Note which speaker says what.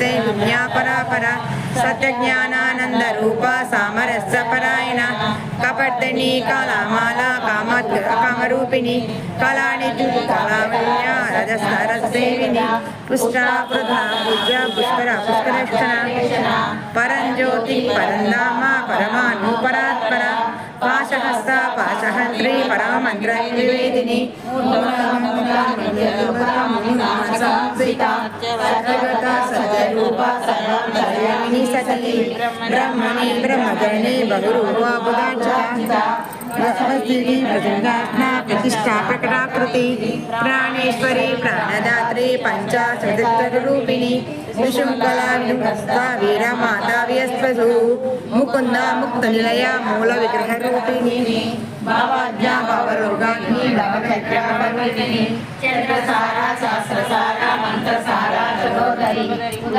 Speaker 1: నమస్తే విజ్ఞాపరాపర సత్యజ్ఞానానంద రూప సామరస్య పరాయణ కపర్దిని కళామాల కామ కామరూపిణి కళాని కళావల్య రజసరసేవిని పుష్టాపృధ పూజ్య పుష్కర పుష్కరక్షణ పరంజ్యోతి పరంధామ పరమాను పరాత్పర పాశహస్త పాశహంత్రి పరమంత్ర నివేదిని సర్వమిని సతీ బ్రహ్మణి బ్రహ్మజని బహురూపా బుధాంచ ప్రసవస్థితి ప్రసంగాత్మ ప్రతిష్టా ప్రకటాకృతి ప్రాణేశ్వరి ప్రాణదాత్రి పంచాశరూపిణి విశృంఖల విహస్త వీర మాతా వ్యస్వసు ముకుంద ముక్త నిలయ మూల విగ్రహ రూపిణి భావాజ్ఞా భావరోగాన్ని
Speaker 2: చంద్రసార శాస్త్రసార Rotary. Una